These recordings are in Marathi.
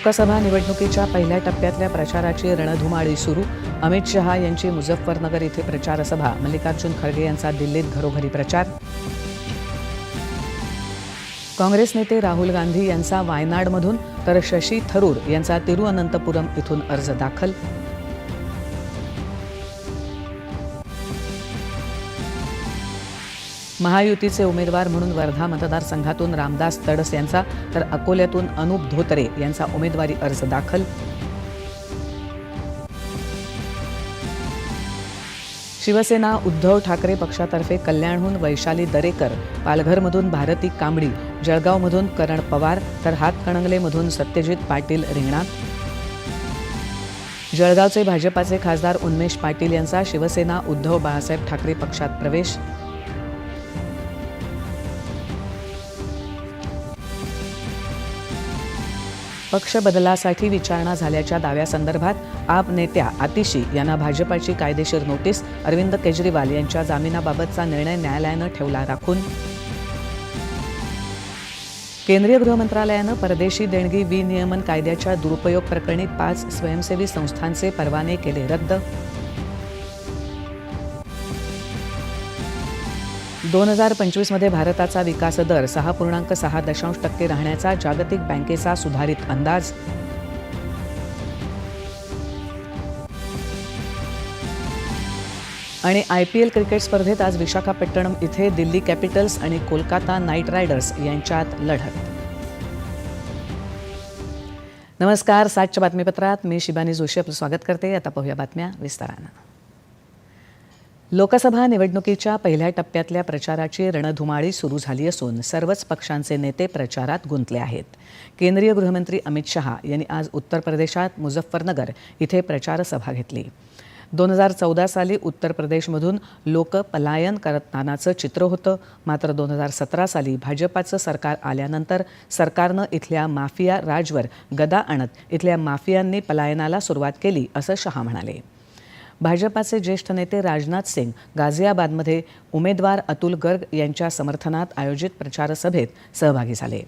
लोकसभा निवडणुकीच्या पहिल्या टप्प्यातल्या प्रचाराची रणधुमाळी सुरू. अमित शहा यांची मुझफ्फरनगर इथे प्रचारसभा. मल्लिकार्जुन खरगे यांचा दिल्लीत घरोघरी प्रचार. काँग्रेस नेते राहुल गांधी यांचा वायनाडमधून तर शशी थरूर यांचा तिरुअनंतपुरम इथून अर्ज दाखल. महायुतीचे उमेदवार म्हणून वर्धा मतदारसंघातून रामदास तडस यांचा तर अकोल्यातून अनुप धोतरे यांचा उमेदवारी अर्ज दाखल. शिवसेना उद्धव ठाकरे पक्षातर्फे कल्याणहून वैशाली दरेकर पालघरमधून भारती कांबडी जळगावमधून करण पवार तर हातकणंगलेमधून सत्यजित पाटील रिंगणात. जळगावचे भाजपाचे खासदार उन्मेष पाटील यांचा शिवसेना उद्धव बाळासाहेब ठाकरे पक्षात प्रवेश. पक्ष बदलासाठी विचारणा झाल्याच्या दाव्यासंदर्भात आप नेत्या आतिशी यांना भाजपाची कायदेशीर नोटीस अरविंद केजरीवाल यांच्या जामिनाबाबतचा निर्णय न्यायालयानं ठेवला राखून. केंद्रीय गृहमंत्रालयानं परदेशी देणगी विनियमन कायद्याच्या दुरुपयोग प्रकरणी पाच स्वयंसेवी संस्थांचे परवाने केले रद्द. दोन हजार पंचवीसमध्ये भारताचा विकास दर सहा पूर्णांक सहा दशांश टक्के राहण्याचा जागतिक बँकेचा सुधारित अंदाज. आणि आय पी एल क्रिकेट स्पर्धेत आज विशाखापट्टणम इथे दिल्ली कॅपिटल्स आणि कोलकाता नाईट रायडर्स यांच्यात लढत. नमस्कार सातच्या बातमीपत्रात मी शिबानी जोशी आपलं स्वागत करते. आता पाहूया बातम्या विस्तारानं. लोकसभा निवडणुकीच्या पहिल्या टप्प्यातल्या प्रचाराची रणधुमाळी सुरू झाली असून सर्वच पक्षांचे नेते प्रचारात गुंतले आहेत. केंद्रीय गृहमंत्री अमित शहा यांनी आज उत्तर प्रदेशात मुझफ्फरनगर इथे प्रचारसभा घेतली. दोन हजार चौदा साली उत्तर प्रदेशमधून लोक पलायन करतानाचं चित्र होतं. मात्र दोन हजार सतरा साली भाजपाचं सरकार आल्यानंतर सरकारनं इथल्या माफिया राजवर गदा आणत इथल्या माफियांनी पलायनाला सुरुवात केली असं शहा म्हणाले. भाजपाचे ज्येष्ठ नेते राजनाथ सिंग गाझियाबादमध्ये उमेदवार अतुल गर्ग यांच्या समर्थनात आयोजित प्रचारसभेत सहभागी झाले.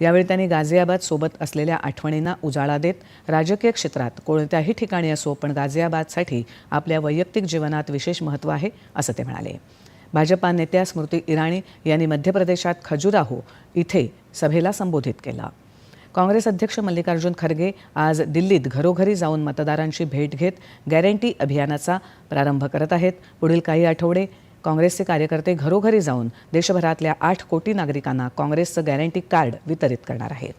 यावेळी त्यांनी गाझियाबाद सोबत असलेल्या आठवणींना उजाळा देत राजकीय क्षेत्रात कोणत्याही ठिकाणी असो पण गाझियाबादसाठी आपल्या वैयक्तिक जीवनात विशेष महत्त्व आहे असं ते म्हणाले. भाजपा नेत्या स्मृती इराणी यांनी मध्य प्रदेशात खजुराहो इथे सभेला संबोधित केलं. काँग्रेस अध्यक्ष मल्लिकार्जुन खरगे आज दिल्लीत घरोघरी जाऊन मतदारांची भेट घेत गॅरंटी अभियानाचा प्रारंभ करत आहेत. पुढील काही आठवडे काँग्रेसचे कार्यकर्ते घरोघरी जाऊन देशभरातल्या आठ कोटी नागरिकांना काँग्रेसचं गॅरंटी कार्ड वितरित करणार आहेत.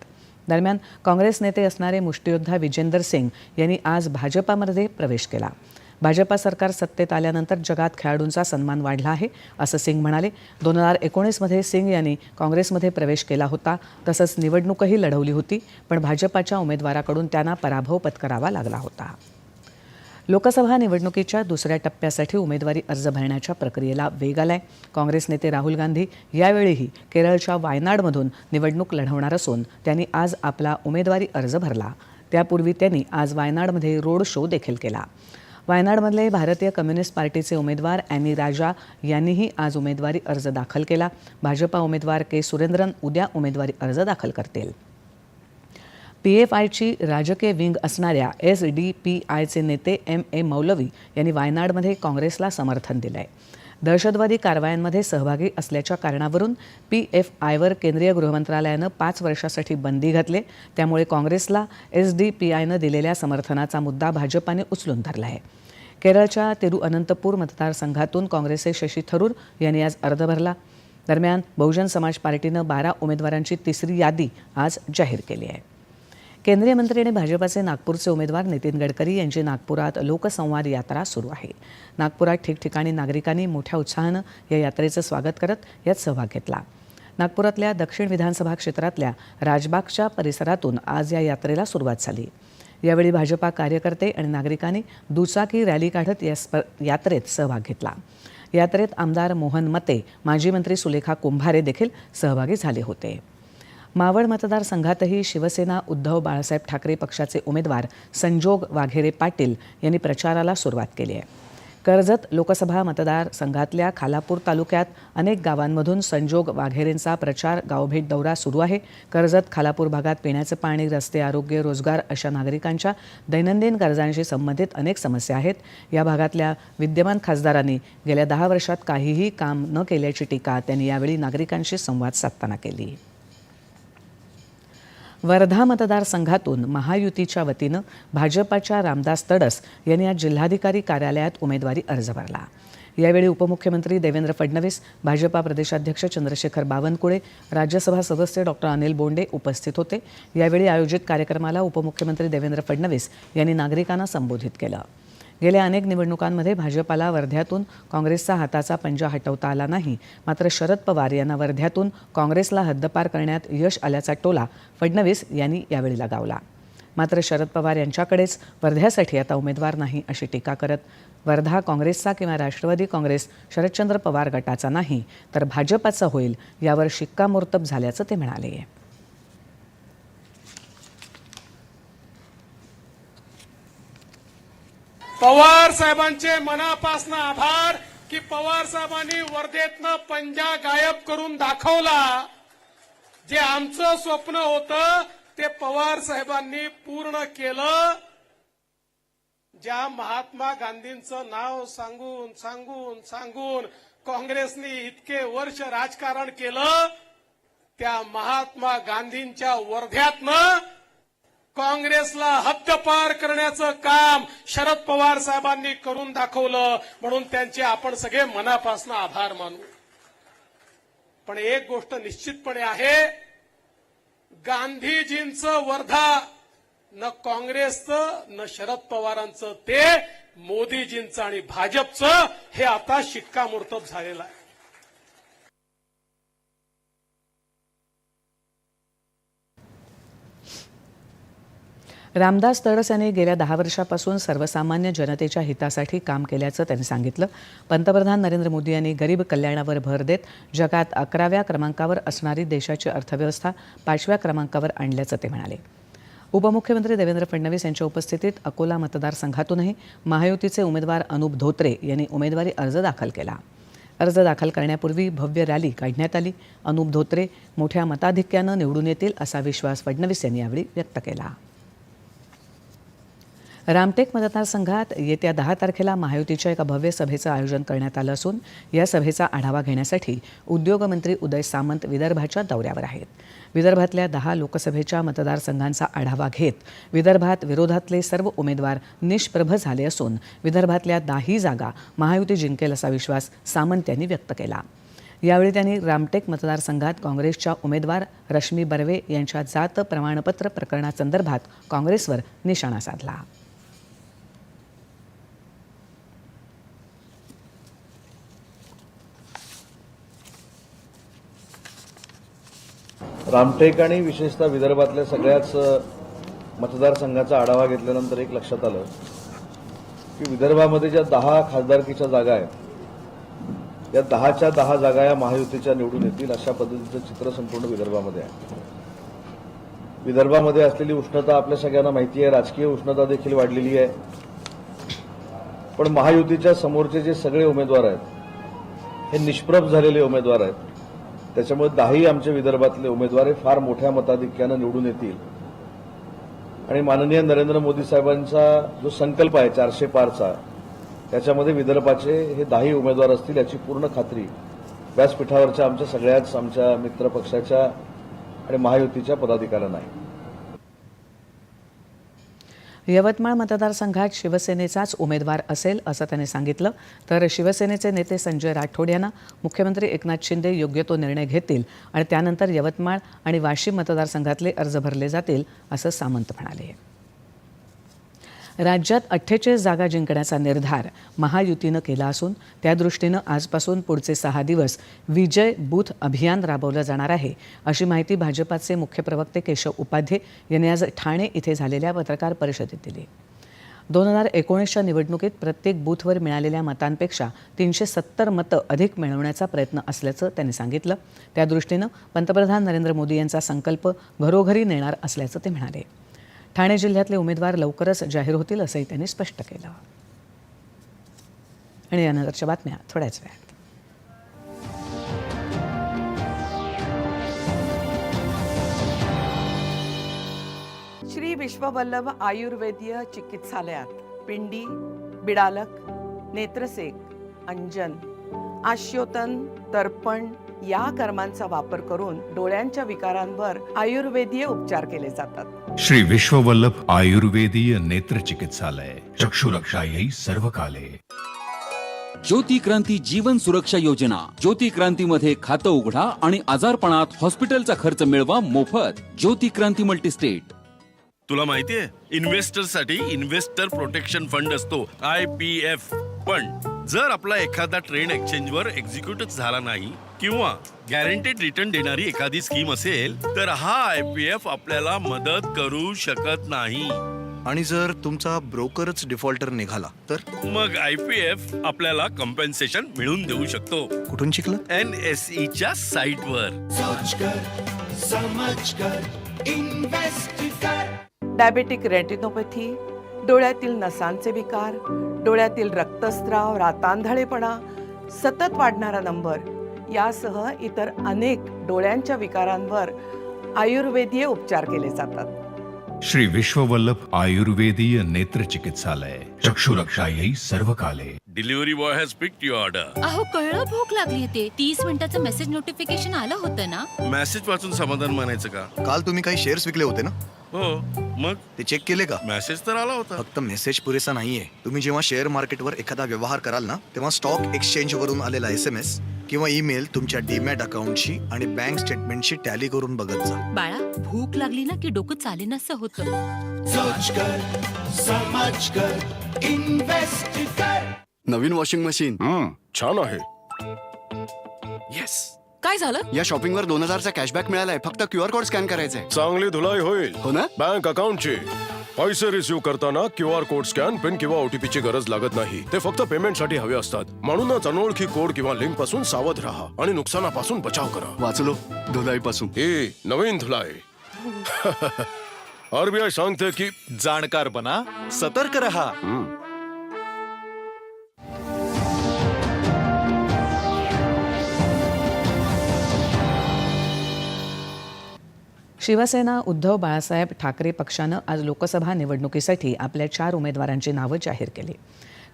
दरम्यान काँग्रेस नेते असणारे मुष्टियोद्धा विजेंदर सिंग यांनी आज भाजपामध्ये प्रवेश केला. भाजपा सरकार सत्तेत आल्यानंतर जगात खेळाडूंचा सन्मान वाढला आहे असं सिंग म्हणाले. दोन हजार एकोणीसमध्ये सिंग यांनी काँग्रेसमध्ये प्रवेश केला होता. तसंच निवडणूकही लढवली होती पण भाजपाच्या उमेदवाराकडून त्यांना पराभव पत्करावा लागला होता. लोकसभा निवडणुकीच्या दुसऱ्या टप्प्यासाठी उमेदवारी अर्ज भरण्याच्या प्रक्रियेला वेग आलाय. काँग्रेस नेते राहुल गांधी यावेळीही केरळच्या वायनाडमधून निवडणूक लढवणार असून त्यांनी आज आपला उमेदवारी अर्ज भरला. त्यापूर्वी त्यांनी आज वायनाडमध्ये रोड शो देखील केला. वायनाडमधले भारतीय कम्युनिस्ट पार्टीचे उमेदवार अॅनी राजा यांनीही आज उमेदवारी अर्ज दाखल केला. भाजपा उमेदवार के. सुरेंद्रन उद्या उमेदवारी अर्ज दाखल करतील. पी एफ आयची राजकीय विंग असणाऱ्या एस डी पी आयचे नेते एम ए मौलवी यांनी वायनाडमध्ये काँग्रेसला समर्थन दिलं आहे दहशतवादी कारवायांमध्ये सहभागी असल्याच्या कारणावरून पी एफ आयवर केंद्रीय गृहमंत्रालयानं पाच वर्षासाठी बंदी घातली. त्यामुळे काँग्रेसला एस डी पी आयनं दिलेल्या समर्थनाचा मुद्दा भाजपाने उचलून धरला आहे. केरळच्या तिरुअनंतपूर मतदारसंघातून काँग्रेसचे शशी थरूर यांनी आज अर्ज भरला. दरम्यान बहुजन समाज पार्टीनं बारा उमेदवारांची तिसरी यादी आज जाहीर केली आहे. केंद्रीय मंत्री आणि भाजपाचे नागपूरचे उमेदवार नितीन गडकरी यांची नागपुरात लोकसंवाद यात्रा सुरू आहे. नागपुरात ठिकठिकाणी नागरिकांनी मोठ्या उत्साहानं या यात्रेचं स्वागत करत यात सहभाग घेतला. नागपुरातल्या दक्षिण विधानसभा क्षेत्रातल्या राजबागच्या परिसरातून आज या यात्रेला सुरुवात झाली. यावेळी भाजपा कार्यकर्ते आणि नागरिकांनी दुचाकी रॅली काढत या स्प यात्रेत सहभाग घेतला. यात्रेत आमदार मोहन मते माजी मंत्री सुलेखा कुंभारे देखील सहभागी झाले होते. मावळ मतदारसंघातही शिवसेना उद्धव बाळासाहेब ठाकरे पक्षाचे उमेदवार संजोग वाघेरे पाटील यांनी प्रचाराला सुरुवात केली आहे. कर्जत लोकसभा मतदारसंघातल्या खालापूर तालुक्यात अनेक गावांमधून संजोग वाघेरेंचा प्रचार गावभेट दौरा सुरू आहे. कर्जत खालापूर भागात पिण्याचं पाणी रस्ते आरोग्य रोजगार अशा नागरिकांच्या दैनंदिन गरजांशी संबंधित अनेक समस्या आहेत. या भागातल्या विद्यमान खासदारांनी गेल्या दहा वर्षात काहीही काम न केल्याची टीका त्यांनी यावेळी नागरिकांशी संवाद साधताना केली. वर्धा मतदारसंघातून महायुतीच्या वतीनं भाजपाच्या रामदास तडस यांनी आज जिल्हाधिकारी कार्यालयात उमेदवारी अर्ज भरला. यावेळी उपमुख्यमंत्री देवेंद्र फडणवीस भाजपा प्रदेशाध्यक्ष चंद्रशेखर बावनकुळे राज्यसभा सदस्य डॉक्टर अनिल बोंडे उपस्थित होते. यावेळी आयोजित कार्यक्रमाला उपमुख्यमंत्री देवेंद्र फडणवीस यांनी नागरिकांना संबोधित केलं. गेल्या अनेक निवडणुकांमध्ये भाजपाला वर्ध्यातून काँग्रेसचा हाताचा पंजा हटवता आला नाही. मात्र शरद पवार यांना वर्ध्यातून काँग्रेसला हद्दपार करण्यात यश आल्याचा टोला फडणवीस यांनी यावेळी लगावला. मात्र शरद पवार यांच्याकडेच वर्ध्यासाठी आता उमेदवार नाही अशी टीका करत वर्धा काँग्रेसचा किंवा राष्ट्रवादी काँग्रेस शरदचंद्र पवार गटाचा नाही तर भाजपाचा होईल यावर शिक्कामोर्तब झाल्याचं ते म्हणाले. पवार साहेबांचे मनापासून आभार की पवार साहेबांनी वर्धेतनं पंजा गायब करून दाखवला. जे आमचं स्वप्न होतं ते पवार साहेबांनी पूर्ण केलं. ज्या महात्मा गांधींचं नाव सांगून सांगून सांगून काँग्रेसने इतके वर्ष राजकारण केलं त्या महात्मा गांधींच्या वर्ध्यातनं काँग्रेसला हद्दपार करण्याचं काम शरद पवार साहेबांनी करून दाखवलं. म्हणून त्यांचे आपण सगळे मनापासून आभार मानू. पण एक गोष्ट निश्चितपणे आहे गांधीजींचं वर्धा न काँग्रेसचं न शरद पवारांचं ते मोदीजींचं आणि भाजपचं हे आता शिक्कामोर्तब झालेलं आहे. रामदास तडस यांनी गेल्या दहा वर्षापासून सर्वसामान्य जनतेच्या हितासाठी काम केल्याचं त्यांनी सांगितलं. पंतप्रधान नरेंद्र मोदी यांनी गरीब कल्याणावर भर देत जगात अकराव्या क्रमांकावर असणारी देशाची अर्थव्यवस्था पाचव्या क्रमांकावर आणल्याचं ते म्हणाले. उपमुख्यमंत्री देवेंद्र फडणवीस यांच्या उपस्थितीत अकोला मतदारसंघातूनही महायुतीचे उमेदवार अनुप धोत्रे यांनी उमेदवारी अर्ज दाखल केला. अर्ज दाखल करण्यापूर्वी भव्य रॅली काढण्यात आली. अनुप धोत्रे मोठ्या मताधिक्यानं निवडून येतील असा विश्वास फडणवीस यांनी यावेळी व्यक्त केला. रामटेक मतदारसंघात येत्या दहा तारखेला महायुतीच्या एका भव्य सभेचं आयोजन करण्यात आलं असून या सभेचा आढावा घेण्यासाठी उद्योगमंत्री उदय सामंत विदर्भाच्या दौऱ्यावर आहेत. विदर्भातल्या दहा लोकसभेच्या मतदारसंघांचा आढावा घेत विदर्भात विरोधातले सर्व उमेदवार निष्प्रभ झाले असून विदर्भातल्या दाही जागा महायुती जिंकेल असा विश्वास सामंत यांनी व्यक्त केला. यावेळी त्यांनी रामटेक मतदारसंघात काँग्रेसच्या उमेदवार रश्मी बर्वे यांच्या जात प्रमाणपत्र प्रकरणासंदर्भात काँग्रेसवर निशाणा साधला. रामटेक आणि विशेषतः विदर्भातल्या सगळ्याच मतदारसंघाचा आढावा घेतल्यानंतर एक लक्षात आलं की विदर्भामध्ये ज्या दहा खासदारकीच्या जागा आहेत या दहाच्या दहा जागा या महायुतीच्या निवडून येतील अशा पद्धतीचं चित्र संपूर्ण विदर्भामध्ये आहे. विदर्भामध्ये असलेली उष्णता आपल्या सगळ्यांना माहिती आहे राजकीय उष्णता देखील वाढलेली आहे. पण महायुतीच्या समोरचे जे सगळे उमेदवार आहेत हे निष्प्रभ झालेले उमेदवार आहेत. त्याच्यामुळे दहाही आमच्या विदर्भातले उमेदवार हे फार मोठ्या मताधिक्यानं निवडून येतील. आणि माननीय नरेंद्र मोदी साहेबांचा जो संकल्प आहे चारशे पारचा त्याच्यामध्ये विदर्भाचे हे दहाही उमेदवार असतील याची पूर्ण खात्री व्यासपीठावरच्या आमच्या सगळ्याच आमच्या मित्र पक्षाच्या आणि महायुतीच्या पदाधिकाऱ्यांना आहे. यवतमाळ मतदारसंघात शिवसेनेचाच उमेदवार असेल असं त्याने सांगितलं. तर शिवसेनेचे नेते संजय राठोड यांना मुख्यमंत्री एकनाथ शिंदे योग्य तो निर्णय घेतील आणि त्यानंतर यवतमाळ आणि वाशिम मतदारसंघातले अर्ज भरले जातील असं सामंत म्हणाले. राज्यात अठ्ठेचाळीस जागा जिंकण्याचा निर्धार महायुतीनं केला असून त्यादृष्टीनं आजपासून पुढचे सहा दिवस विजय बूथ अभियान राबवलं जाणार आहे अशी माहिती भाजपाचे मुख्य प्रवक्ते केशव उपाध्ये यांनी आज ठाणे इथे झालेल्या पत्रकार परिषदेत दिली. दोन हजार एकोणीसच्या निवडणुकीत प्रत्येक बूथवर मिळालेल्या मतांपेक्षा तीनशे सत्तर मतं अधिक मिळवण्याचा प्रयत्न असल्याचं त्यांनी सांगितलं. त्यादृष्टीनं पंतप्रधान नरेंद्र मोदी यांचा संकल्प घरोघरी नेणार असल्याचं ते म्हणाले. ठाणे जिल्ह्यातले उमेदवार लवकरच जाहीर होतील असंही त्यांनी स्पष्ट केलं. आणि यानंतरच्या बातम्या थोड्याच वेळात. श्री विश्ववल्लभ आयुर्वेदीय चिकित्सालयात पिंडी बिडालक नेत्रसेक अंजन आश्योतन तर्पण या कर्मांचा वापर करून डोळ्यांच्या विकारांवर आयुर्वेदीय उपचार केले जातात. श्री विश्ववल्लभ आयुर्वेदीय नेत्र चिकित्सालय चक्षुरक्षा येई सर्व काले ज्योती क्रांती जीवन सुरक्षा योजना ज्योती क्रांतीमध्ये खातं उघडा आणि आजारपणात हॉस्पिटलचा खर्च मिळवा मोफत. ज्योती क्रांती मल्टीस्टेट. तुला माहितीये इन्व्हेस्टरसाठी इन्व्हेस्टर प्रोटेक्शन फंड असतो आय पी एफ. पण जर आपला एखादा ट्रेड एक्सचेंज वर एक्झिक्युट झाला नाही किंवा गॅरंटेड रिटर्न देणारी एखादी स्कीम असेल तर हा आय पी एफ आपल्याला मदत करू शकत नाही. आणि जर तुमचा ब्रोकरच डिफॉल्टर निघाला तर? मग आय पी एफ आपल्याला कम्पेन्सेशन मिळवून देऊ शकतो. कुठून शिकलं? एन एस E च्या साईट वर. डायबेटिक रेटिनोपॅथी डोळ्यातील नसांचे विकार डोळ्यातील रक्तस्राव रातांधळेपणा सतत वाढणारा नंबर यासह इतर अनेक डोळ्यांच्या विकारांवर आयुर्वेदीय उपचार केले जातात. श्री विश्ववल्लभ आयुर्वेदीय नेत्र चिकित्सालय. चक्षुरक्षा येई सर्व काले delivery boy has picked your order अहो कळलं भूक लागली ते तीस मिनिटाचं मेसेज नोटिफिकेशन आलं होतं ना? मेसेज वाचून समाधान मानायचं का? काल तुम्ही काही शेअर्स विकले होते ना? हो मग? ते चेक केले का? मेसेज तर आला होता. फक्त मेसेज पुरेसा नाहीये. तुम्ही जेव्हा शेअर मार्केटवर एखादा व्यवहार कराल ना तेव्हा स्टॉक एक्सचेंज वरून आलेला एस एम एस किंवा ईमेल तुमच्या डीमॅट अकाउंटशी आणि बँक स्टेटमेंटशी टॅली करून बघत जा. बाळा भूक लागली ना की डोकं चालेनसं होतं. नवीन वॉशिंग मशीन. छान आहे. येस काय झालं? या शॉपिंगवर दोन हजारचा कॅशबॅक मिळालाय. फक्त क्यू आर कोड स्कॅन करायचा आहे चांगली धुलाई होईल. हो ना? बँक अकाउंटची. पैसे रिसिव्ह करताना Q R code scan PIN किंवा ओटीपी ची गरज लागत नाही. ते फक्त पेमेंटसाठी हवे असतात. म्हणूनच अनोळखी कोड किंवा लिंकपासून सावध राहा आणि नुकसानापासून बचाव करा. वाचलो धुलाई पासून. ही नवीन धुलाई. आरबीआय सांगते की जाणकार बना सतर्क रहा. शिवसेना उद्धव बाळासाहेब ठाकरे पक्षानं आज लोकसभा निवडणुकीसाठी आपल्या चार उमेदवारांची नावं जाहीर केली.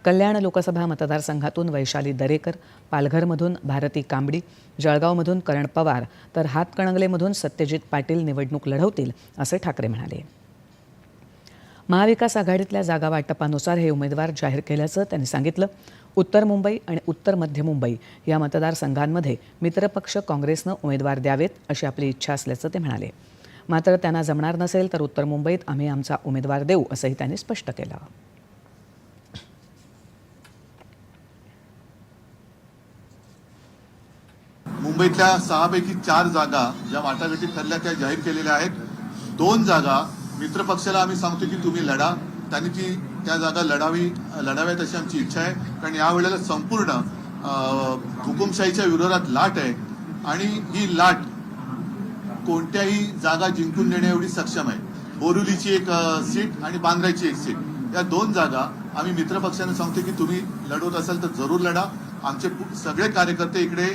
कल्याण लोकसभा मतदारसंघातून वैशाली दरेकर पालघरमधून भारती कांबडी जळगावमधून करण पवार तर हातकणंगलेमधून सत्यजित पाटील निवडणूक लढवतील असे ठाकरे म्हणाले. महाविकास आघाडीतल्या जागा वाटपानुसार हे उमेदवार जाहीर केल्याचं त्यांनी सांगितलं. उत्तर मुंबई आणि उत्तर मध्य मुंबई या मतदारसंघांमध्ये मित्रपक्ष काँग्रेसनं उमेदवार द्यावेत अशी आपली इच्छा असल्याचं ते म्हणाले. मात्र त्यांना जमणार नसेल तर उत्तर मुंबईत आम्ही आमचा उमेदवार देऊ असंही त्यांनी स्पष्ट केलं. मुंबईतल्या सहापैकी चार जागा ज्या वाटाघाटी ठरल्या त्या जाहीर केलेल्या आहेत. दोन जागा मित्रपक्षाला आम्ही सांगतो की तुम्ही लढा. त्यांनी ती त्या जागा लढावी लढाव्यात अशी आमची इच्छा आहे. कारण यावेळेला संपूर्ण हुकुमशाहीच्या विरोधात लाट आहे. आणि ही लाट कोणत्याही जागा जिंकून देण्या एवढी सक्षम आहे. बोरुलीची एक सीट आणि बांद्राची एक सीट. या दोन जागा आम्ही मित्रपक्षांना सांगतो की तुम्ही लढवत असाल तर जरूर लढा. आमचे सगळे कार्यकर्ते इकडे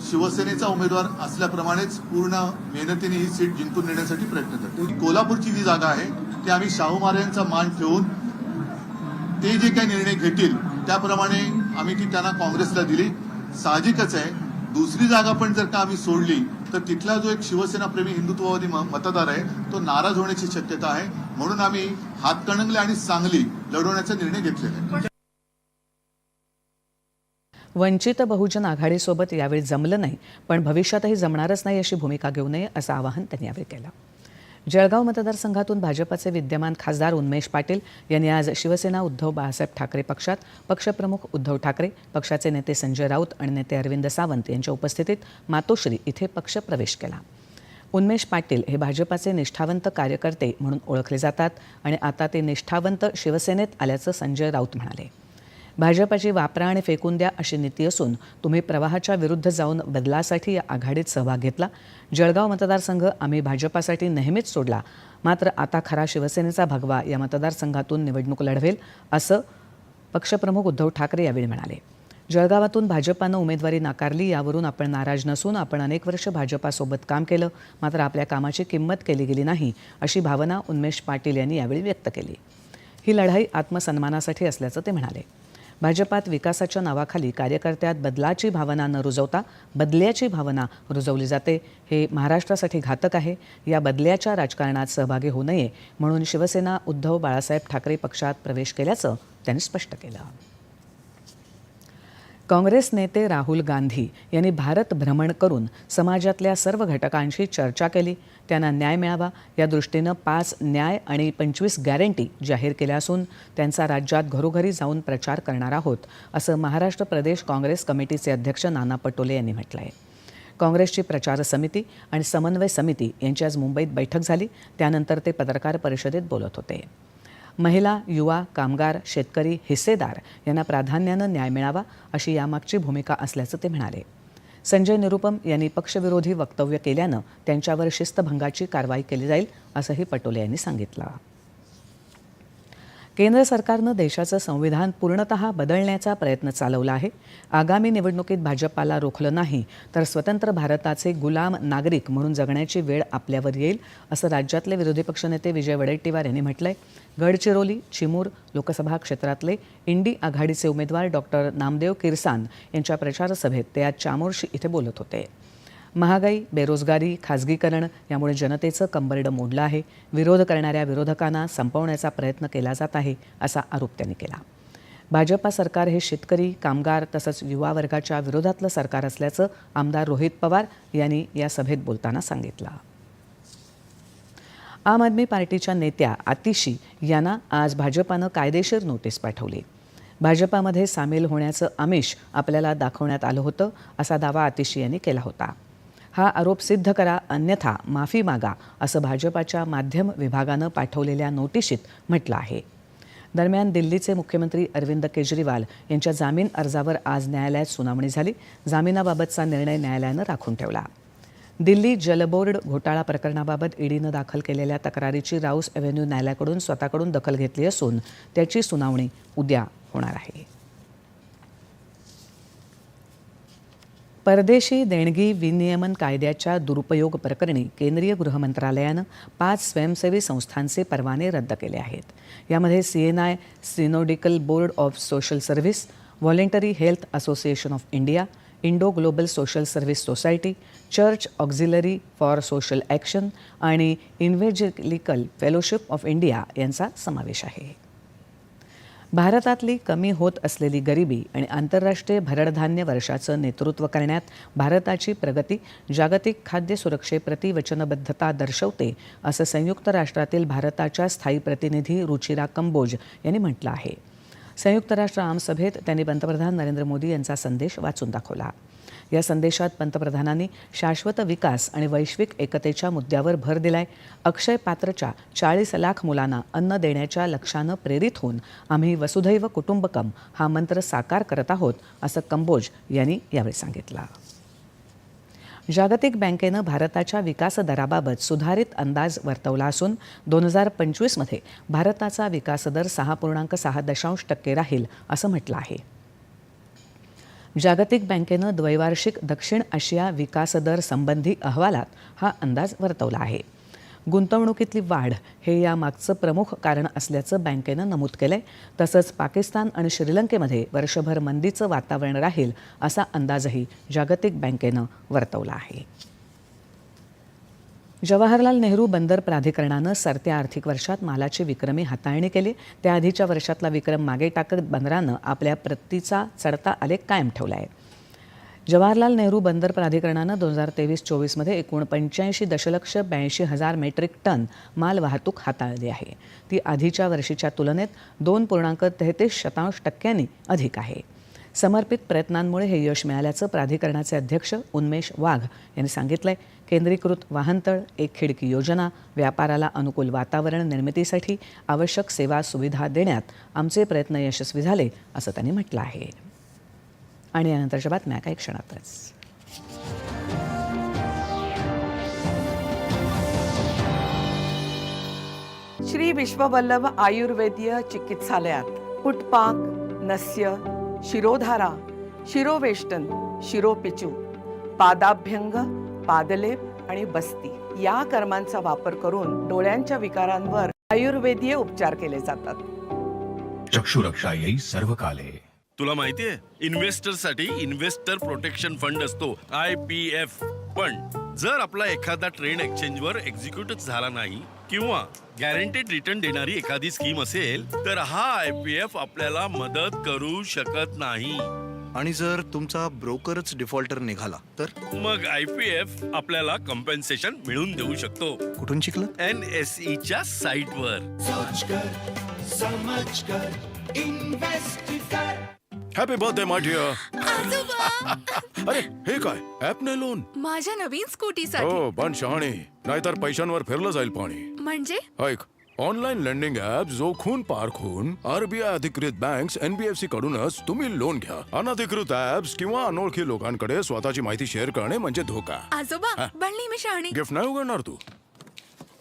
शिवसेनेचा उमेदवार असल्याप्रमाणेच पूर्ण मेहनतीने ही सीट जिंकून नेण्यासाठी प्रयत्न करतो कोल्हापूरची जी जागा आहे ती आम्ही शाहू महाराजांचा मान ठेवून ते जे काही निर्णय घेतील त्याप्रमाणे आम्ही ती त्यांना काँग्रेसला दिली. साहजिकच आहे. दुसरी जागा पण जर का आम्ही सोडली तर तिथला जो एक शिवसेनाप्रेमी हिंदुत्ववादी मतदार आहे तो नाराज होण्याची शक्यता आहे. म्हणून आम्ही हातकणंगले आणि सांगली लढवण्याचा निर्णय घेतलेला आहे. वंचित बहुजन आघाडीसोबत यावेळी जमलं नाही पण भविष्यातही जमणारच नाही अशी भूमिका घेऊ नये असं आवाहन त्यांनी यावेळी केलं. जळगाव मतदारसंघातून भाजपाचे विद्यमान खासदार उन्मेश पाटील यांनी आज शिवसेना उद्धव बाळासाहेब ठाकरे पक्षात पक्षप्रमुख उद्धव ठाकरे पक्षाचे नेते संजय राऊत आणि नेते अरविंद सावंत यांच्या उपस्थितीत मातोश्री इथे पक्षप्रवेश केला. उन्मेश पाटील हे भाजपाचे निष्ठावंत कार्यकर्ते म्हणून ओळखले जातात आणि आता ते निष्ठावंत शिवसेनेत आल्याचं संजय राऊत म्हणाले. भाजपाची वापरा आणि फेकून द्या अशी नीती असून तुम्ही प्रवाहाच्या विरुद्ध जाऊन बदलासाठी या आघाडीत सहभाग घेतला. जळगाव मतदारसंघ आम्ही भाजपासाठी नेहमीच सोडला. मात्र आता खरा शिवसेनेचा भगवा या मतदारसंघातून निवडणूक लढवेल असं पक्षप्रमुख उद्धव ठाकरे यावेळी म्हणाले. जळगावातून भाजपानं उमेदवारी नाकारली यावरून आपण नाराज नसून आपण अनेक वर्ष भाजपासोबत काम केलं मात्र आपल्या कामाची किंमत केली गेली नाही अशी भावना उन्मेष पाटील यांनी यावेळी व्यक्त केली. ही लढाई आत्मसन्मानासाठी असल्याचं ते म्हणाले. भाजपात विकासाच्या नावाखाली कार्यकर्त्यात बदलाची भावना न रुजवता बदल्याची भावना रुजवली जाते. हे महाराष्ट्रासाठी घातक आहे. या बदल्याच्या राजकारणात सहभागी होऊ नये म्हणून शिवसेना उद्धव बाळासाहेब ठाकरे पक्षात प्रवेश केल्याचं त्यांनी स्पष्ट केलं. काँग्रेस नेते राहुल गांधी यांनी भारत भ्रमण करून समाजातल्या सर्व घटकांशी चर्चा केली. त्यांना न्याय मिळावा या दृष्टीनं पाच न्याय आणि पंचवीस गॅरंटी जाहीर केल्या असून त्यांचा राज्यात घरोघरी जाऊन प्रचार करणार आहोत असं महाराष्ट्र प्रदेश काँग्रेस कमिटीचे अध्यक्ष नाना पटोले यांनी म्हटलं आहे काँग्रेसची प्रचार समिती आणि समन्वय समिती यांची आज मुंबईत बैठक झाली. त्यानंतर ते पत्रकार परिषदेत बोलत होते. महिला युवा कामगार शेतकरी हिस्सेदार यांना प्राधान्यानं न्याय मिळावा अशी यामागची भूमिका असल्याचं ते म्हणाले. संजय निरुपम यांनी पक्षविरोधी वक्तव्य केल्यानं त्यांच्यावर शिस्तभंगाची कारवाई केली जाईल असंही पटोले यांनी सांगितलं. केंद्र सरकारनं देशाचं संविधान पूर्णतः बदलण्याचा प्रयत्न चालवला आहे. आगामी निवडणुकीत भाजपाला रोखलं नाही तर स्वतंत्र भारताचे गुलाम नागरिक म्हणून जगण्याची वेळ आपल्यावर येईल असं राज्यातले विरोधी पक्षनेते विजय वडेट्टीवार यांनी म्हटलंय. गडचिरोली चिमूर लोकसभा क्षेत्रातले इंडी आघाडीचे उमेदवार डॉक्टर नामदेव किरसान यांच्या प्रचारसभेत ते आज चामोर्शी इथे बोलत होते. महागाई बेरोजगारी खाजगीकरण यामुळे जनतेचं कंबरडं मोडलं आहे. विरोध करणाऱ्या विरोधकांना संपवण्याचा प्रयत्न केला जात आहे असा आरोप त्यांनी केला. भाजपा सरकार हे शेतकरी कामगार तसंच युवा वर्गाच्या विरोधातलं सरकार असल्याचं आमदार रोहित पवार यांनी या सभेत बोलताना सांगितलं. आम आदमी पार्टीच्या नेत्या आतिशी यांना आज भाजपानं कायदेशीर नोटीस पाठवली. भाजपामध्ये सामील होण्याचं आमिष आपल्याला दाखवण्यात आलं होतं असा दावा आतिशी यांनी केला होता. हा आरोप सिद्ध करा अन्यथा माफी मागा असं भाजपाच्या माध्यम विभागानं पाठवलेल्या नोटिशीत म्हटलं आहे. दरम्यान दिल्लीचे मुख्यमंत्री अरविंद केजरीवाल यांच्या जामीन अर्जावर आज न्यायालयात सुनावणी झाली. जामिनाबाबतचा निर्णय न्यायालयानं राखून ठेवला. दिल्ली जलबोर्ड घोटाळा प्रकरणाबाबत ईडीनं दाखल केलेल्या तक्रारीची राऊस एव्हेन्यू न्यायालयाकडून स्वतःकडून दखल घेतली असून त्याची सुनावणी उद्या होणार आहे. परदेशी देणगी विनियमन कायद्याच्या दुरुपयोग प्रकरणी केंद्रीय गृहमंत्रालयानं पाच स्वयंसेवी संस्थांचे परवाने रद्द केले आहेत. यामध्ये C N I synodical board of social service voluntary health association of India Indo global social service society church auxiliary for social action आणि इन्व्हेजिलिकल फेलोशिप ऑफ इंडिया यांचा समावेश आहे. भारतातली कमी होत असलेली गरिबी आणि आंतरराष्ट्रीय भरडधान्य वर्षाचं नेतृत्व करण्यात भारताची प्रगती जागतिक खाद्य सुरक्षेप्रती वचनबद्धता दर्शवते असं संयुक्त राष्ट्रातील भारताच्या स्थायी प्रतिनिधी रुचिरा कंबोज यांनी म्हटलं आहे. संयुक्त राष्ट्र आमसभेत त्यांनी पंतप्रधान नरेंद्र मोदी यांचा संदेश वाचून दाखवला. या संदेशात पंतप्रधानांनी शाश्वत विकास आणि वैश्विक एकतेच्या मुद्द्यावर भर दिलाय. अक्षय पात्रच्या चाळीस लाख मुलांना अन्न देण्याच्या लक्षानं प्रेरित होऊन आम्ही वसुधैव कुटुंबकम हा मंत्र साकार करत आहोत असं कंबोज यांनी यावेळी सांगितलं. जागतिक बँकेनं भारताच्या विकास दराबाबत सुधारित अंदाज वर्तवला असून दोन हजार पंचवीसमध्ये भारताचा विकासदर सहा पूर्णांक सहा दशांश टक्के राहील असं म्हटलं आहे. जागतिक बँकेनं द्वैवार्षिक दक्षिण आशिया विकास दर संबंधी अहवालात हा अंदाज वर्तवला आहे. गुंतवणुकीतली वाढ हे यामागचं प्रमुख कारण असल्याचं बँकेनं नमूद केलंय. तसंच पाकिस्तान आणि श्रीलंकेमध्ये वर्षभर मंदीचं वातावरण राहील असा अंदाजही जागतिक बँकेनं वर्तवला आहे. जवाहरलाल नेहरू बंदर प्राधिकरणानं सरत्या आर्थिक वर्षात मालाची विक्रमी हाताळणी केली. त्याआधीच्या वर्षातला विक्रम मागे टाकत बंदरानं आपल्या प्रतीचा चढता आलेख कायम ठेवला आहे. जवाहरलाल नेहरू बंदर प्राधिकरणानं दोन हजार तेवीस चोवीसमध्ये एकूण पंच्याऐंशी दशलक्ष ब्याऐंशी हजार मेट्रिक टन माल वाहतूक हाताळली आहे. ती आधीच्या वर्षीच्या तुलनेत दोन पूर्णांक तेहतीस शतांश टक्क्यांनी अधिक आहे. समर्पित प्रयत्नांमुळे हे यश मिळाल्याचं प्राधिकरणाचे अध्यक्ष उन्मेश वाघ यांनी सांगितलंय. केंद्रीकृत वाहनतळ एक खिडकी योजना व्यापाराला अनुकूल वातावरण निर्मितीसाठी आवश्यक सेवा सुविधा देण्यात आमचे प्रयत्न यशस्वी झाले असं त्यांनी म्हटलं आहे. आणि यानंतरच्या बातम्या काही क्षणातच. श्री विश्ववल्लभ आयुर्वेदीय चिकित्सालयात पुटपाक नस्य शिरोधारा शिरोवेष्टन शिरोपिचू पादाभ्यंग पादलेप आणि बस्ती या कर्मांचा वापर करून डोळ्यांच्या विकारांवर आयुर्वेदीय उपचार केले जातात. चक्षुरक्षा येई सर्व काले तुला माहितीये इन्व्हेस्टरसाठी इन्व्हेस्टर प्रोटेक्शन फंड असतो आय पी एफ. पण जर आपला एखादा ट्रेड एक्सचेंजवर एक्झिक्युटच झाला नाही किंवा गॅरंटेड रिटर्न देणारी एखादी स्कीम असेल तर हा आय पी एफ आपल्याला मदत करू शकत नाही. आणि जर तुमचा ब्रोकरच डिफॉल्टर निघाला तर? मग आय पी एफ आपल्याला कम्पेन्सेशन मिळवून देऊ शकतो. कुठून शिकलं? एन एस च्या साईट वर हॅपी बर्थडे माय डिअर अरे हे काय? ऍप नाही लोन माझ्या नवीन स्कूटीसाठी. हो पण शहाणी. नाहीतर पैशांवर फिरलं जाईल पाणी. म्हणजे? ऐक ऑनलाईन लेंडिंग ऍप जोखून पारखून आरबीआय अधिकृत बँक एनबीएफसी कडूनच तुम्ही लोन घ्या. अनधिकृत ऍप्स किंवा अनोळखी लोकांकडे स्वतःची माहिती शेअर करणे म्हणजे धोका. आजोबा बनली मी शहाणी. गिफ्ट नाही उघडणार तू.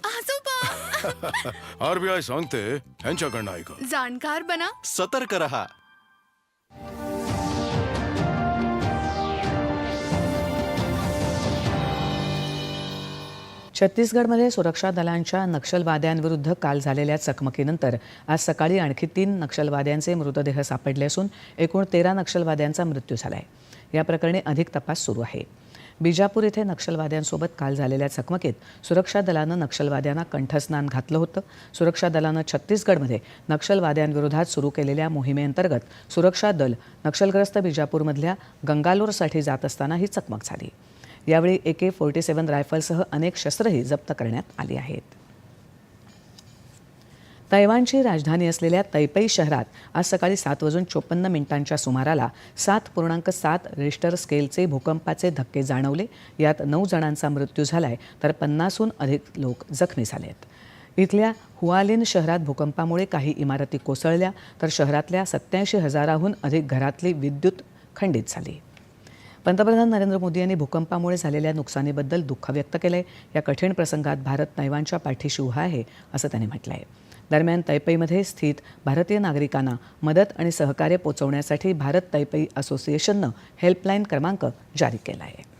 आजोबा. आरबीआय सांगते यांच्याकडनं ऐक. जाणकार बना. सतर्क रहा. छत्तीसगडमध्ये सुरक्षा दलांच्या नक्षलवाद्यांविरुद्ध काल झालेल्या चकमकीनंतर आज सकाळी आणखी तीन नक्षलवाद्यांचे मृतदेह सापडले असून एकूण तेरा नक्षलवाद्यांचा मृत्यू झाला आहे या प्रकरणी अधिक तपास सुरू आहे. बिजापूर इथे नक्षलवाद्यांसोबत काल झालेल्या चकमकीत सुरक्षा दलानं नक्षलवाद्यांना कंठस्नान घातलं होतं. सुरक्षा दलानं छत्तीसगडमध्ये नक्षलवाद्यांविरोधात सुरू केलेल्या मोहिमेअंतर्गत सुरक्षा दल नक्षलग्रस्त बिजापूरमधल्या गंगालोरसाठी जात असताना ही चकमक झाली. यावेळी ए के फोर्टी सेवन रायफलसह अनेक शस्त्रही जप्त करण्यात आली आहेत. तैवानची राजधानी असलेल्या तैपई शहरात आज सकाळी सात वाजून चोपन्न मिनिटांच्या सुमाराला सात पूर्णांक सात रिश्टर स्केलचे भूकंपाचे धक्के जाणवले. यात नऊ जणांचा मृत्यू झालाय तर पन्नासहून अधिक लोक जखमी झाले आहेत इथल्या हुआलिन शहरात भूकंपामुळे काही इमारती कोसळल्या तर शहरातल्या सत्याऐंशी हजाराहून अधिक घरातली विद्युत खंडित झाली. पंतप्रधान नरेंद्र मोदी यांनी भूकंपामुळे झालेल्या नुकसानीबद्दल दुःख व्यक्त केलंय. या कठीण प्रसंगात भारत नैवांच्या पाठीशी उभा आहे असं त्यांनी म्हटलं आहे दरम्यान तैपईमध्ये स्थित भारतीय नागरिकांना मदत आणि सहकार्य पोचवण्यासाठी भारत तैपई असोसिएशननं हेल्पलाईन क्रमांक जारी केला आहे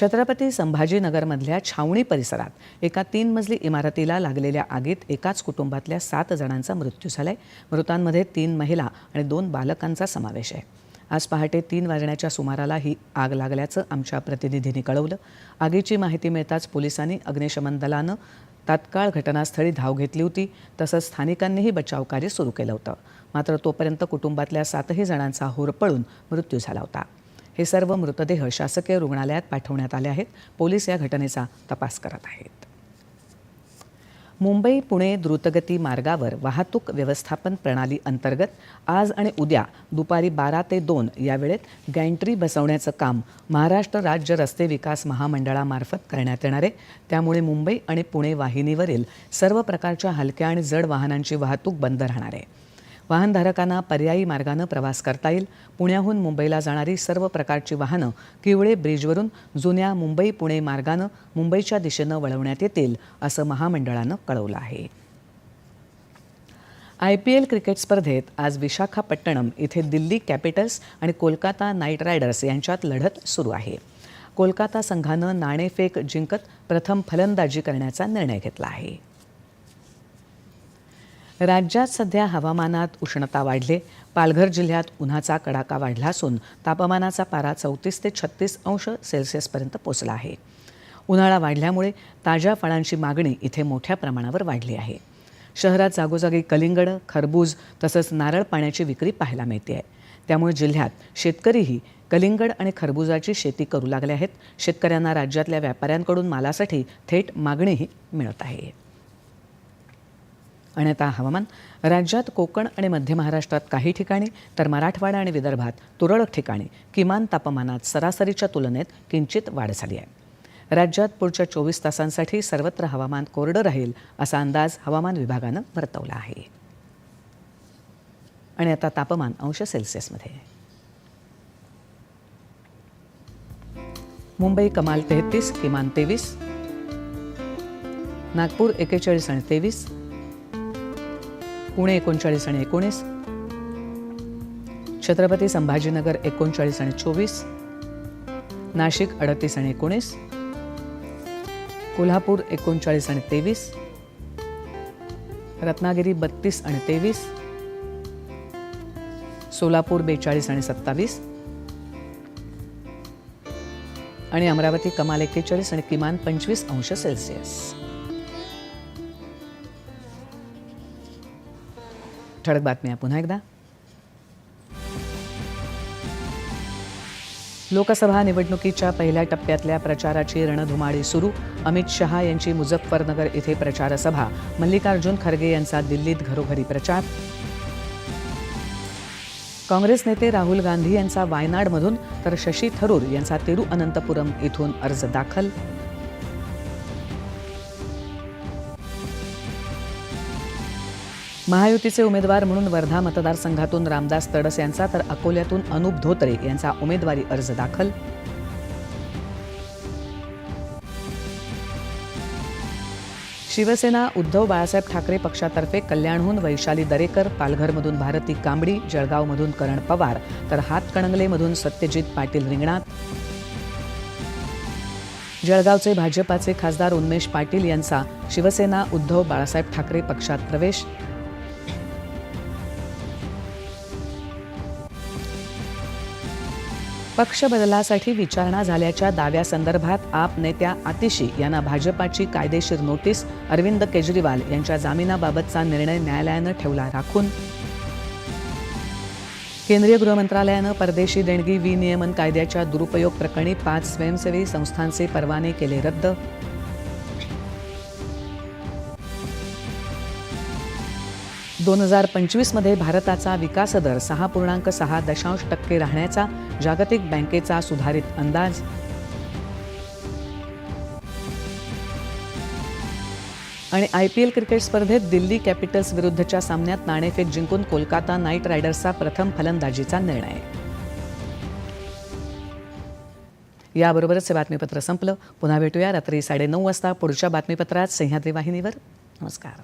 छत्रपती संभाजीनगरमधल्या छावणी परिसरात एका तीन मजली इमारतीला लागलेल्या आगीत एकाच कुटुंबातल्या सात जणांचा मृत्यू झालाय. मृतांमध्ये तीन महिला आणि दोन बालकांचा समावेश आहे. आज पहाटे तीन वाजण्याच्या सुमाराला ही आग लागल्याचं आमच्या प्रतिनिधींनी कळवलं. आगीची माहिती मिळताच पोलिसांनी अग्निशमन दलानं तात्काळ घटनास्थळी धाव घेतली होती तसंच स्थानिकांनीही बचावकार्य सुरू केलं होतं. मात्र तोपर्यंत कुटुंबातल्या सातही जणांचा होरपळून मृत्यू झाला होता. हे सर्व मृतदेह शासकीय रुग्णालयात पाठवण्यात आले आहेत. पोलीस या घटनेचा तपास करत आहेत. मुंबई पुणे द्रुतगती मार्गावर वाहतूक व्यवस्थापन प्रणाली अंतर्गत आज आणि उद्या दुपारी बारा ते दोन या वेळेत गॅन्ट्री बसवण्याचं काम महाराष्ट्र राज्य रस्ते विकास महामंडळामार्फत करण्यात येणार आहे. त्यामुळे मुंबई आणि पुणे वाहिनीवरील सर्व प्रकारच्या हलक्या आणि जड वाहनांची वाहतूक बंद राहणार आहे. वाहनधारकांना पर्यायी मार्गानं प्रवास करता येईल. पुण्याहून मुंबईला जाणारी सर्व प्रकारची वाहनं किवळे ब्रिजवरून जुन्या मुंबई पुणे मार्गानं मुंबईच्या दिशेनं वळवण्यात येतील असं महामंडळानं कळवलं आहे. आय पी एल क्रिकेट स्पर्धेत आज विशाखापट्टणम इथे दिल्ली कॅपिटल्स आणि कोलकाता नाईट रायडर्स यांच्यात लढत सुरू आहे. कोलकाता संघानं नाणेफेक जिंकत प्रथम फलंदाजी करण्याचा निर्णय घेतला आहे. राज्यात सध्या हवामानात उष्णता वाढले. पालघर जिल्ह्यात उन्हाचा कडाका वाढला असून तापमानाचा पारा चौतीस ते छत्तीस अंश सेल्सिअसपर्यंत पोचला आहे. उन्हाळा वाढल्यामुळे ताज्या फळांची मागणी इथे मोठ्या प्रमाणावर वाढली आहे. शहरात जागोजागी कलिंगड खरबूज तसंच नारळ पाण्याची विक्री पाहायला मिळते आहे. त्यामुळे जिल्ह्यात शेतकरीही कलिंगड आणि खरबुजाची शेती करू लागले आहेत. शेतकऱ्यांना राज्यातल्या व्यापाऱ्यांकडून मालासाठी थेट मागणीही मिळत आहे. आणि आता हवामान. राज्यात कोकण आणि मध्य महाराष्ट्रात काही ठिकाणी तर मराठवाडा आणि विदर्भात तुरळक ठिकाणी. किमान तापमानात सरासरीच्या तुलनेत किंचित वाढ झाली आहे. राज्यात पुढच्या चोवीस तासांसाठी सर्वत्र हवामान कोरडं राहील असा अंदाज हवामान विभागानं वर्तवला आहे. आणि आता तापमान अंश सेल्सिअसमध्ये. मुंबई कमाल तेहतीस किमान तेवीस. नागपूर एकेचाळीस आणि तेवीस. पुणे एकोणचाळीस आणि एकोणीस. छत्रपती संभाजीनगर एकोणचाळीस आणि चोवीस. नाशिक अडतीस आणि एकोणीस. कोल्हापूर एकोणचाळीस आणि तेवीस. रत्नागिरी बत्तीस आणि तेवीस. सोलापूर बेचाळीस आणि सत्तावीस. आणि अमरावती कमाल एक्केचाळीस आणि किमान पंचवीस अंश सेल्सिअस. ठळक बातम्या पुन्हा एकदा. लोकसभा निवडणुकीच्या पहिल्या टप्प्यातल्या प्रचाराची रणधुमाळी सुरू. अमित शहा यांची मुझफ्फरनगर इथे प्रचारसभा. मल्लिकार्जुन खरगे यांचा दिल्लीत घरोघरी प्रचार. काँग्रेस नेते राहुल गांधी यांचा वायनाडमधून तर शशी थरूर यांचा तिरुअनंतपुरम इथून अर्ज दाखल. महायुतीचे उमेदवार म्हणून वर्धा मतदारसंघातून रामदास तडस यांचा तर अकोल्यातून अनुप धोत्रे यांचा उमेदवारी अर्ज दाखल. शिवसेना उद्धव बाळासाहेब ठाकरे पक्षातर्फे कल्याणहून वैशाली दरेकर पालघरमधून भारती कांबडी जळगावमधून करण पवार तर हातकणंगलेमधून सत्यजित पाटील रिंगणात. जळगावचे भाजपाचे खासदार उन्मेष पाटील यांचा शिवसेना उद्धव बाळासाहेब ठाकरे पक्षात प्रवेश. पक्ष बदलासाठी विचारणा झाल्याच्या दाव्यासंदर्भात आप नेत्या आतिशी यांना भाजपाची कायदेशीर नोटीस अरविंद केजरीवाल यांच्या जामिनाबाबतचा निर्णय न्यायालयानं ठेवला राखून. केंद्रीय गृहमंत्रालयानं परदेशी देणगी विनियमन कायद्याच्या दुरुपयोग प्रकरणी पाच स्वयंसेवी संस्थांचे परवाने केले रद्द. दोन हजार पंचवीसमध्ये भारताचा विकासदर सहा पूर्णांक सहा दशांश टक्के राहण्याचा जागतिक बँकेचा सुधारित अंदाज. आणि आय पी एल क्रिकेट स्पर्धेत दिल्ली कॅपिटल्स विरुद्धच्या सामन्यात नाणेफेक जिंकून कोलकाता नाईट रायडर्सचा प्रथम फलंदाजीचा निर्णय. याबरोबरच हे बातमीपत्र संपलं. पुन्हा भेटूया रात्री साडेनऊ वाजता पुढच्या बातमीपत्रात. सह्याद्री वाहिनीवर. नमस्कार.